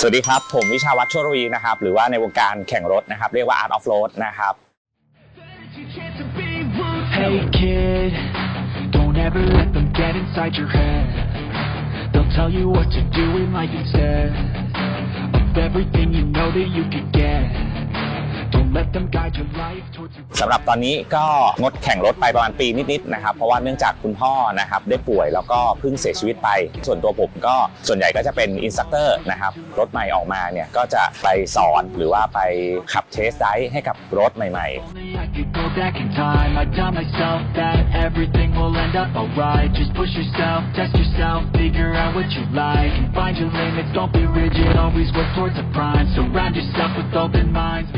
สวัสดีครับ ผมวิชาวัฒน์โชรวีนะครับ หรือว่าในวงการแข่งรถนะครับ เรียกว่า Art of Road นะครับ Hey kid, don't ever let them get inside your head. They'll tell you what to do in life instead of everything you know that you could get. สำหรับตอนนี้ก็งดแข่งรถไปประมาณปีนิดๆนะครับเพราะว่าเนื่องจากคุณพ่อนะครับได้ป่วยแล้วก็เพิ่งเสียชีวิตไป ส่วนตัวผมก็ส่วนใหญ่ก็จะเป็นอินสตัคเตอร์นะครับรถใหม่ออกมาเนี่ยก็จะไปสอนหรือว่าไปขับเทสไดฟ์ให้กับรถใหม่ Only I could go back in time. I tell myself that everything will end up alright. Just push yourself, test yourself, figure out what you like, and find your limits. Don't be rigid, always work towards a prime. Surround yourself with open minds.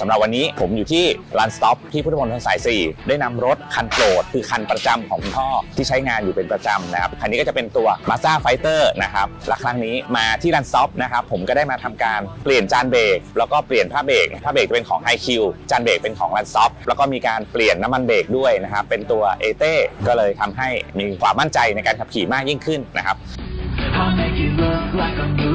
สำหรับวันนี้ผมอยู่ที่ Run Stop ที่พุทธมณฑลสาย 4 ได้นำรถคันโปรด คือคันประจำของคุณพ่อที่ใช้งานอยู่เป็นประจำนะครับ คันนี้ก็จะเป็นตัว Mazda Fighter นะครับและครั้งนี้มาที่ Run Stop นะครับผมก็ได้มาทำการเปลี่ยนจานเบรกแล้วก็เปลี่ยนผ้าเบรกผ้าเบรกจะเป็นของ HiQ จานเบรกเป็นของ Run Stop แล้วก็มีการเปลี่ยนน้ำมันเบรกด้วยนะครับเป็นตัว a t ก็เลยทำให้มีความมั่นใจในการขับขี่มากยิ่งขึ้นนะครับ I'll make it look like I'm losing.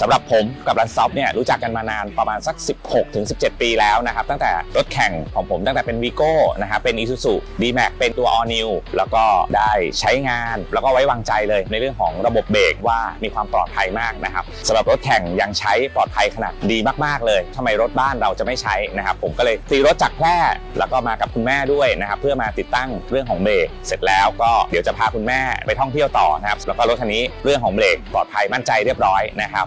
สำหรับผมกับรันซอฟเนี่ยรู้จักกันมานานประมาณสัก 16ถึง17 ปีแล้วนะครับ ตั้งแต่รถแข่งของผมตั้งแต่เป็นวีโก้นะครับเป็น Isuzu D-Max เป็นตัว All New แล้วก็ได้ใช้งาน แล้วก็ไว้วางใจเลยในเรื่องของระบบเบรกว่ามีความปลอดภัยมากนะครับสำหรับรถแข่งยังใช้ปลอดภัยขนาดดีมาก ๆ เลยทำไมรถบ้านเราจะไม่ใช้นะครับผมก็เลยตีรถจากแพร่แล้วก็มากับคุณแม่ด้วยนะครับเพื่อมาติดตั้งเรื่องของเบรกเสร็จแล้วก็เดี๋ยวจะพาคุณแม่ไปท่องเที่ยวต่อนะครับแล้วก็รถคันนี้เรื่องของเบรกปลอดภัยมั่นใจเรียบร้อยนะครับ